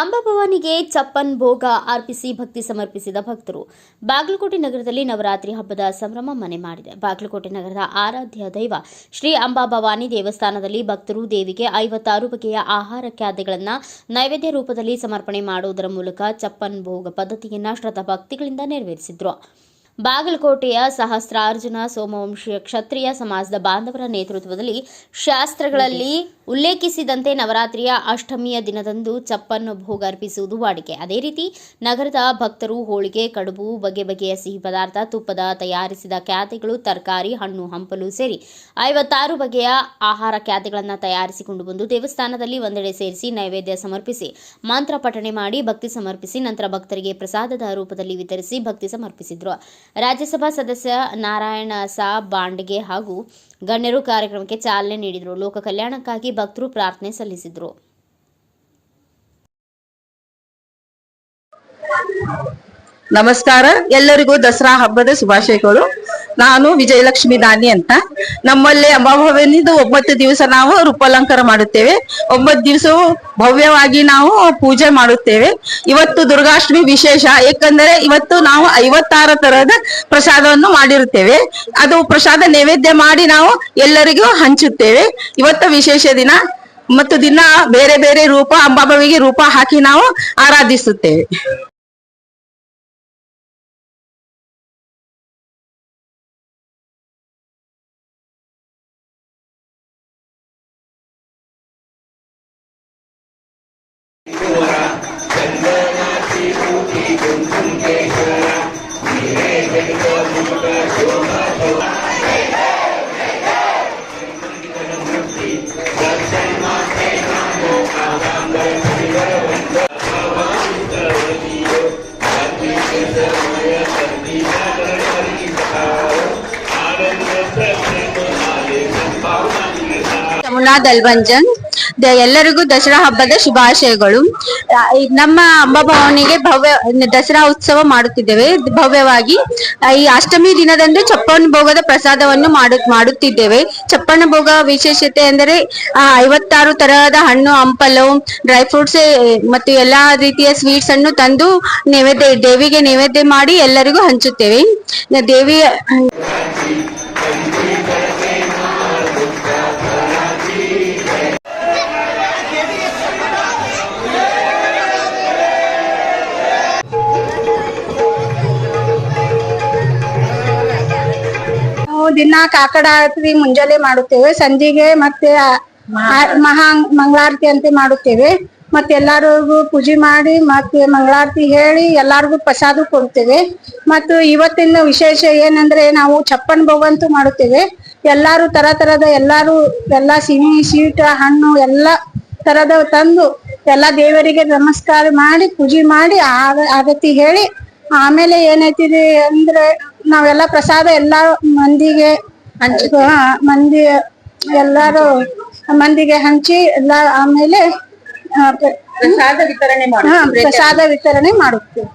ಅಂಬಾಭವಾನಿಗೆ ಚಪ್ಪನ್ ಭೋಗ ಅರ್ಪಿಸಿ ಭಕ್ತಿ ಸಮರ್ಪಿಸಿದ ಭಕ್ತರು. ಬಾಗಲಕೋಟೆ ನಗರದಲ್ಲಿ ನವರಾತ್ರಿ ಹಬ್ಬದ ಸಂಭ್ರಮ ಮನೆ ಮಾಡಿದೆ. ಬಾಗಲಕೋಟೆ ನಗರದ ಆರಾಧ್ಯ ದೈವ ಶ್ರೀ ಅಂಬಾಭವಾನಿ ದೇವಸ್ಥಾನದಲ್ಲಿ ಭಕ್ತರು ದೇವಿಗೆ ಐವತ್ತಾರು ಬಗೆಯ ಆಹಾರ ಖಾದ್ಯಗಳನ್ನು ನೈವೇದ್ಯ ರೂಪದಲ್ಲಿ ಸಮರ್ಪಣೆ ಮಾಡುವುದರ ಮೂಲಕ ಚಪ್ಪನ್ ಭೋಗ ಪದ್ಧತಿಯನ್ನು ಶ್ರದ್ಧಾ ಭಕ್ತಿಗಳಿಂದ ನೆರವೇರಿಸಿದ್ರು. ಬಾಗಲಕೋಟೆಯ ಸಹಸ್ರಾರ್ಜುನ ಸೋಮವಂಶೀಯ ಕ್ಷತ್ರಿಯ ಸಮಾಜದ ಬಾಂಧವರ ನೇತೃತ್ವದಲ್ಲಿ ಶಾಸ್ತ್ರಗಳಲ್ಲಿ ಉಲ್ಲೇಖಿಸಿದಂತೆ ನವರಾತ್ರಿಯ ಅಷ್ಟಮಿಯ ದಿನದಂದು ಚಪ್ಪನ್ನು ಭೋಗ ಅರ್ಪಿಸುವುದು ವಾಡಿಕೆ. ಅದೇ ರೀತಿ ನಗರದ ಭಕ್ತರು ಹೋಳಿಗೆ, ಕಡುಬು, ಬಗೆ ಬಗೆಯ ಸಿಹಿ ಪದಾರ್ಥ, ತುಪ್ಪದ ತಯಾರಿಸಿದ ಖ್ಯಾತಿಗಳು, ತರಕಾರಿ, ಹಣ್ಣು, ಹಂಪಲು ಸೇರಿ ಐವತ್ತಾರು ಬಗೆಯ ಆಹಾರ ಖ್ಯಾತಿಗಳನ್ನು ತಯಾರಿಸಿಕೊಂಡು ಬಂದು ದೇವಸ್ಥಾನದಲ್ಲಿ ಒಂದೆಡೆ ಸೇರಿಸಿ ನೈವೇದ್ಯ ಸಮರ್ಪಿಸಿ, ಮಂತ್ರ ಪಠಣೆ ಮಾಡಿ ಭಕ್ತಿ ಸಮರ್ಪಿಸಿ, ನಂತರ ಭಕ್ತರಿಗೆ ಪ್ರಸಾದದ ರೂಪದಲ್ಲಿ ವಿತರಿಸಿ ಭಕ್ತಿ ಸಮರ್ಪಿಸಿದ್ರು. ರಾಜ್ಯಸಭಾ ಸದಸ್ಯ ನಾರಾಯಣ ಸಾ. ಬಾಂಡ್ಗೆ ಹಾಗೂ ಗಣ್ಯರು ಕಾರ್ಯಕ್ರಮಕ್ಕೆ ಚಾಲನೆ ನೀಡಿದರು. ಲೋಕ ಕಲ್ಯಾಣಕ್ಕಾಗಿ ಭಕ್ತರು ಪ್ರಾರ್ಥನೆ ಸಲ್ಲಿಸಿದರು. ನಮಸ್ಕಾರ. ಎಲ್ಲರಿಗೂ ದಸರಾ ಹಬ್ಬದ ಶುಭಾಶಯಗಳು. ನಾನು ವಿಜಯಲಕ್ಷ್ಮಿ ದಾನಿ ಅಂತ. ನಮ್ಮಲ್ಲಿ ಅಂಬಾಭವನಿದು ಒಂಬತ್ತು ದಿವಸ ನಾವು ರೂಪಾಲಂಕಾರ ಮಾಡುತ್ತೇವೆ. ಒಂಬತ್ತು ದಿವಸವು ಭವ್ಯವಾಗಿ ನಾವು ಪೂಜೆ ಮಾಡುತ್ತೇವೆ. ಇವತ್ತು ದುರ್ಗಾಷ್ಟಮಿ ವಿಶೇಷ, ಏಕೆಂದರೆ ಇವತ್ತು ನಾವು ಐವತ್ತಾರು ತರಹದ ಪ್ರಸಾದವನ್ನು ಮಾಡಿರುತ್ತೇವೆ. ಅದು ಪ್ರಸಾದ ನೈವೇದ್ಯ ಮಾಡಿ ನಾವು ಎಲ್ಲರಿಗೂ ಹಂಚುತ್ತೇವೆ. ಇವತ್ತು ವಿಶೇಷ ದಿನ. ಮತ್ತು ದಿನ ಬೇರೆ ಬೇರೆ ರೂಪ ಅಂಬಾಭವಿಗೆ ರೂಪ ಹಾಕಿ ನಾವು ಆರಾಧಿಸುತ್ತೇವೆ. दलभंजन ಎಲ್ಲರಿಗೂ ದಸರಾ ಹಬ್ಬದ ಶುಭಾಶಯಗಳು. ನಮ್ಮ ಈ ನಮ್ಮ ಅಂಬಾಭವನಿಗೆ ಭವ್ಯ ದಸರಾ ಉತ್ಸವ ಮಾಡುತ್ತಿದ್ದೇವೆ. ಭವ್ಯವಾಗಿ ಈ ಅಷ್ಟಮಿ ದಿನದಂದು ಚಪ್ಪನ ಭೋಗದ ಪ್ರಸಾದವನ್ನು ಮಾಡು ಮಾಡುತ್ತಿದ್ದೇವೆ. ಚಪ್ಪನ ಭೋಗ ವಿಶೇಷತೆ ಎಂದರೆ ಆ, ಐವತ್ತಾರು ತರಹದ ಹಣ್ಣು ಹಂಪಲು ಡ್ರೈ ಫ್ರೂಟ್ಸ್ ಮತ್ತು ಎಲ್ಲಾ ರೀತಿಯ ಸ್ವೀಟ್ಸ್ ಅನ್ನು ತಂದು ನೈವೇದ್ಯ ದೇವಿಗೆ ನೈವೇದ್ಯ ಮಾಡಿ ಎಲ್ಲರಿಗೂ ಹಂಚುತ್ತೇವೆ. ದೇವಿಯ ದಿನ ಕಾಕಡ ಆರತಿ ಮುಂಜಾನೆ ಮಾಡುತ್ತೇವೆ. ಸಂಜೆಗೆ ಮತ್ತೆ ಮಹಾ ಮಂಗಳಾರತಿ ಅಂತ ಮಾಡುತ್ತೇವೆ. ಮತ್ತೆ ಎಲ್ಲರಿಗೂ ಪೂಜೆ ಮಾಡಿ ಮತ್ತೆ ಮಂಗಳಾರತಿ ಹೇಳಿ ಎಲ್ಲಾರ್ಗು ಪ್ರಸಾದ ಕೊಡ್ತೇವೆ ಮತ್ತು ಇವತ್ತಿನ ವಿಶೇಷ ಏನಂದ್ರೆ ನಾವು ಚಪ್ಪನ್ ಭೋಗಂತೂ ಮಾಡುತ್ತೇವೆ. ಎಲ್ಲಾರು ತರ ತರದ ಎಲ್ಲಾರು ಎಲ್ಲಾ ಸಿಹಿ, ಸ್ವೀಟ್, ಹಣ್ಣು ಎಲ್ಲಾ ತರದ ತಂದು ಎಲ್ಲಾ ದೇವರಿಗೆ ನಮಸ್ಕಾರ ಮಾಡಿ ಪೂಜೆ ಮಾಡಿ ಆಗತಿ ಹೇಳಿ ಆಮೇಲೆ ಏನೈತಿದೆ ಅಂದ್ರೆ ನಾವೆಲ್ಲ ಪ್ರಸಾದ ಎಲ್ಲಾ ಮಂದಿಗೆ ಹಾ, ಮಂದಿ ಎಲ್ಲಾರು ಮಂದಿಗೆ ಹಂಚಿ ಎಲ್ಲ ಆಮೇಲೆ ಆ, ಪ್ರ- ಪ್ರಸಾದ ವಿತರಣೆ ಹಾ, ಪ್ರಸಾದ ವಿತರಣೆ ಮಾಡುತ್ತೇವೆ.